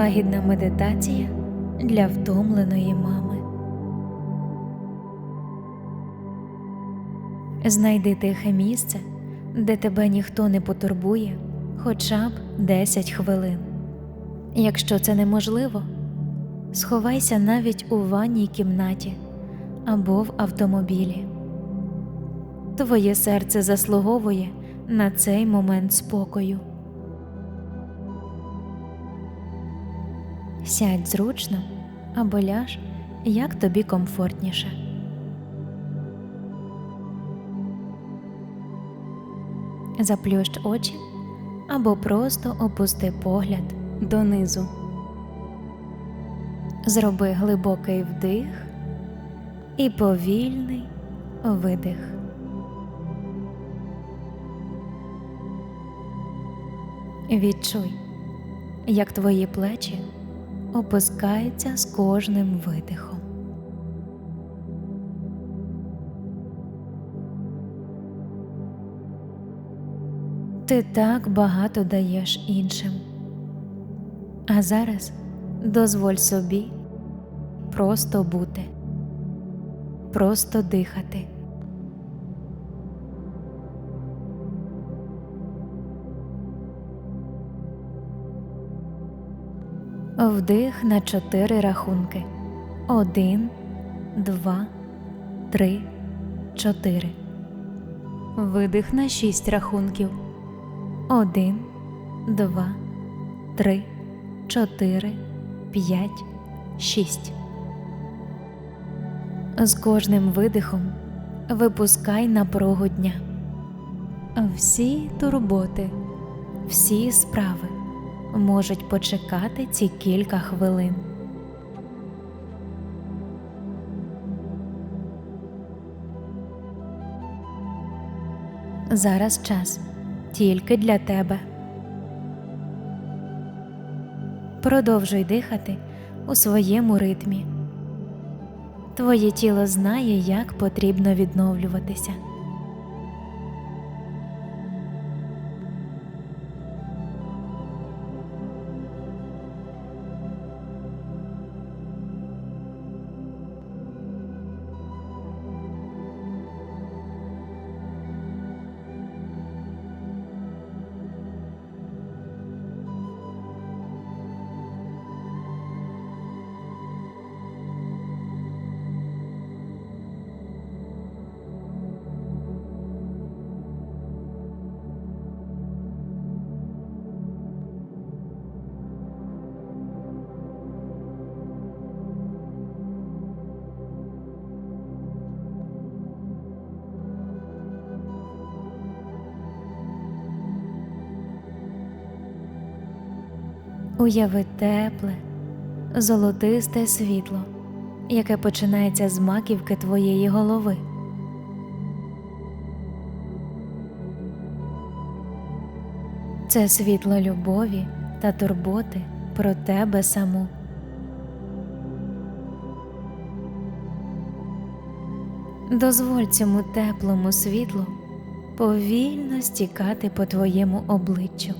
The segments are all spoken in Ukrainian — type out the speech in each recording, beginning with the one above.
Лагідна медитація для втомленої мами. Знайди тихе місце, де тебе ніхто не потурбує хоча б 10 хвилин. Якщо це неможливо, сховайся навіть у ванній кімнаті або в автомобілі. Твоє серце заслуговує на цей момент спокою. Сядь зручно або ляж, як тобі комфортніше. Заплющ очі або просто опусти погляд донизу. Зроби глибокий вдих і повільний видих. Відчуй, як твої плечі опускаються з кожним видихом. Ти так багато даєш іншим. А зараз дозволь собі просто бути, просто дихати. Вдих на чотири рахунки. Один, два, три, чотири. Видих на шість рахунків. Один, два, три, чотири, п'ять, шість. З кожним видихом випускай напругу дня. Всі турботи, всі справи можуть почекати ці кілька хвилин. Зараз час тільки для тебе. Продовжуй дихати у своєму ритмі. Твоє тіло знає, як потрібно відновлюватися. Уяви тепле, золотисте світло, яке починається з маківки твоєї голови. Це світло любові та турботи про тебе саму. Дозволь цьому теплому світлу повільно стікати по твоєму обличчю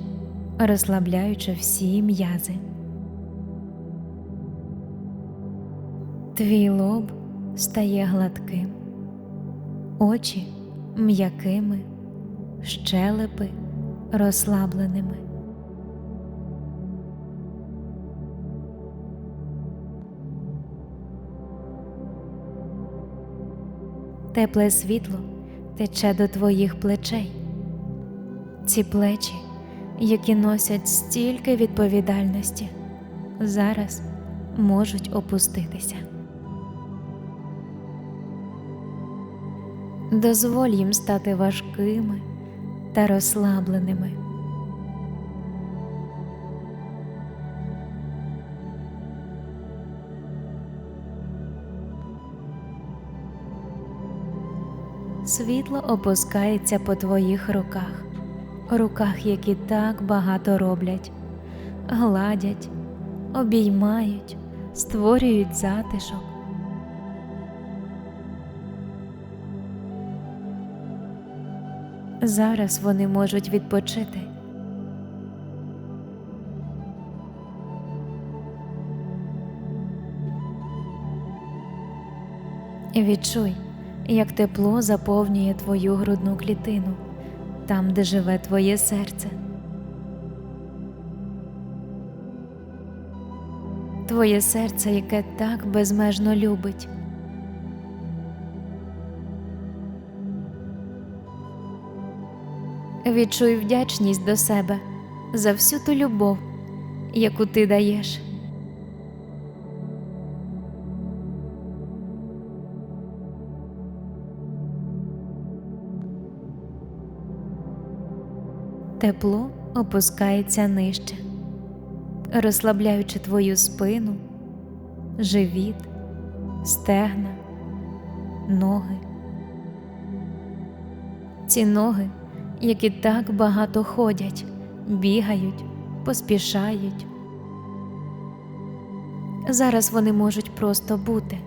розслабляючи всі м'язи. Твій лоб стає гладким, очі м'якими, щелепи розслабленими. Тепле світло тече до твоїх плечей. Ці плечі які носять стільки відповідальності, зараз можуть опуститися. Дозволь їм стати важкими та розслабленими. Світло опускається по твоїх руках руках, які так багато роблять, гладять, обіймають, створюють затишок. Зараз вони можуть відпочити. Відчуй, як тепло заповнює твою грудну клітину там, де живе твоє серце. Твоє серце, яке так безмежно любить. Відчуй вдячність до себе за всю ту любов, яку ти даєш. Тепло опускається нижче, розслабляючи твою спину, живіт, стегна, ноги. Ці ноги, які так багато ходять, бігають, поспішають. Зараз вони можуть просто бути.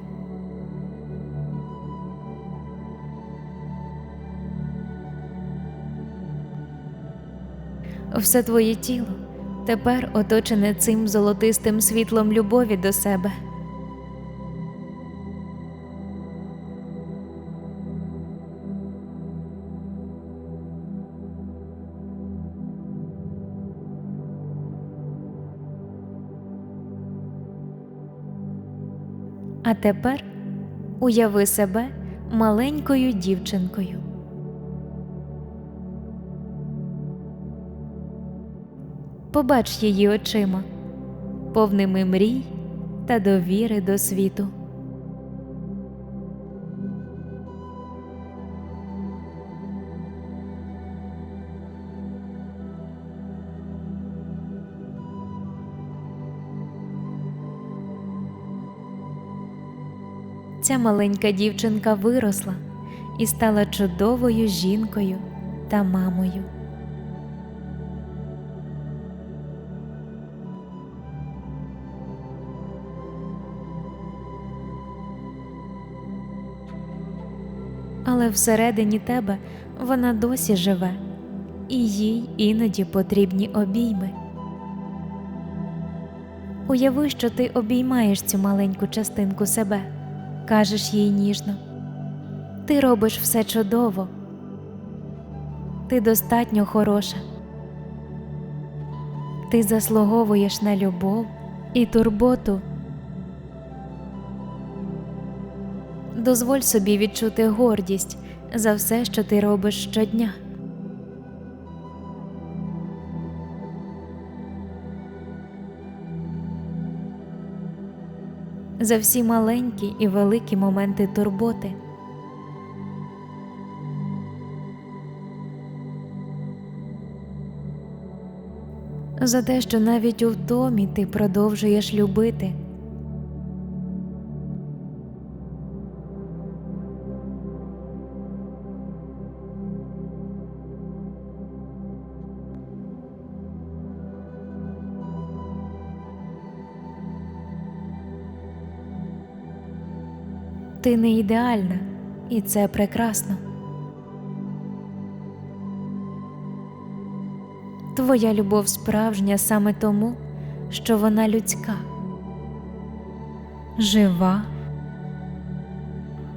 Все твоє тіло тепер оточене цим золотистим світлом любові до себе. А тепер уяви себе маленькою дівчинкою. Побач її очима, повними мрій та довіри до світу. Ця маленька дівчинка виросла і стала чудовою жінкою та мамою. Але всередині тебе вона досі живе, і їй іноді потрібні обійми. Уяви, що ти обіймаєш цю маленьку частинку себе кажеш їй ніжно, ти робиш все чудово, ти достатньо хороша, ти заслуговуєш на любов і турботу. Дозволь собі відчути гордість за все, що ти робиш щодня. за всі маленькі і великі моменти турботи. За те, що навіть у втомі ти продовжуєш любити. Ти не ідеальна, і це прекрасно. Твоя любов справжня саме тому, що вона людська, жива,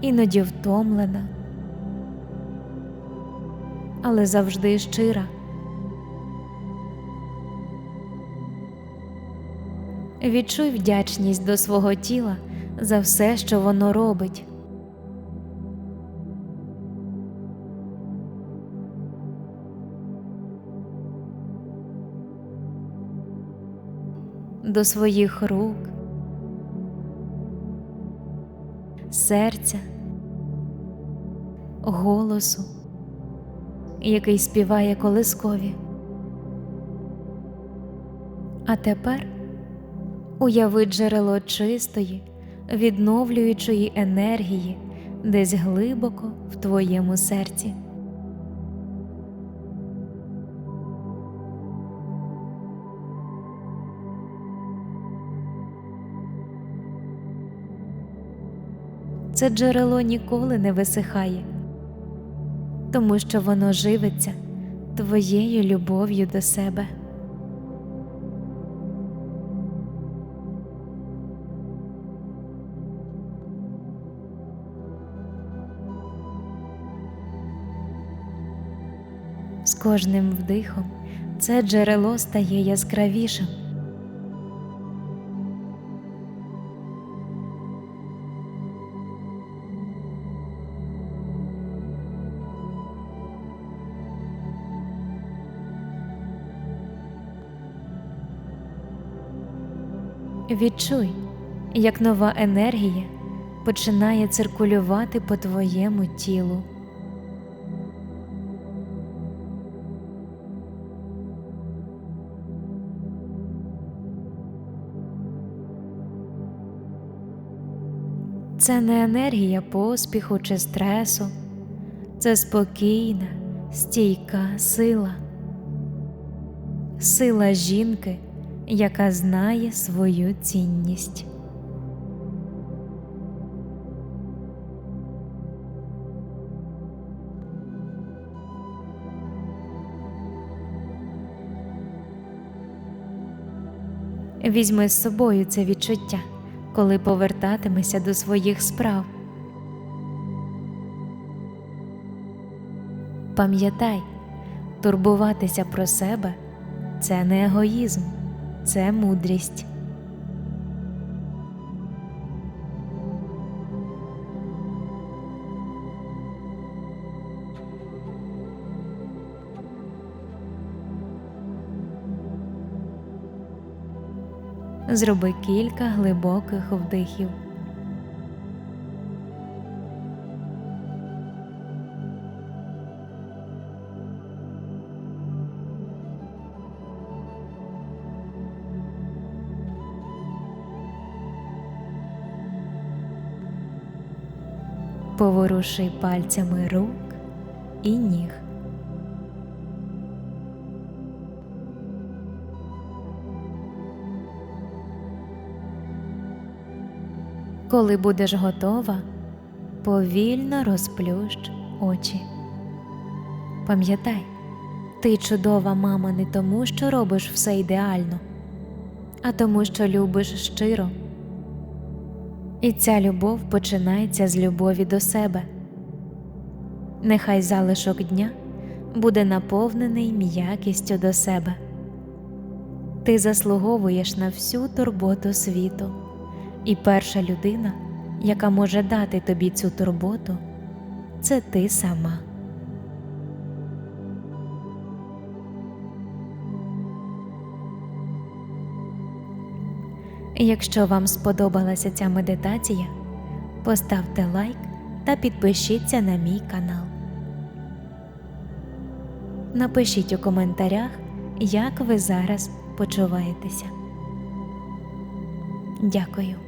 іноді втомлена, але завжди щира. Відчуй вдячність до свого тіла за все, що воно робить. До своїх рук, серця, голосу, який співає колискові. А тепер уяви джерело чистої відновлюючої енергії десь глибоко в твоєму серці. Це джерело ніколи не висихає, тому що воно живиться твоєю любов'ю до себе. Кожним вдихом це джерело стає яскравішим. Відчуй, як нова енергія починає циркулювати по твоєму тілу. Це не енергія поспіху чи стресу, це спокійна, стійка сила, сила жінки, яка знає свою цінність. Візьми з собою це відчуття, коли повертатимеся до своїх справ. Пам'ятай, турбуватися про себе це не егоїзм, це мудрість. Зроби кілька глибоких вдихів. Поворуши пальцями рук і ніг. Коли будеш готова, повільно розплющ очі. Пам'ятай, ти чудова мама не тому, що робиш все ідеально, а тому, що любиш щиро. І ця любов починається з любові до себе. Нехай залишок дня буде наповнений м'якістю до себе. Ти заслуговуєш на всю турботу світу. І перша людина, яка може дати тобі цю турботу, це ти сама. Якщо вам сподобалася ця медитація, поставте лайк та підпишіться на мій канал. Напишіть у коментарях, як ви зараз почуваєтеся. Дякую.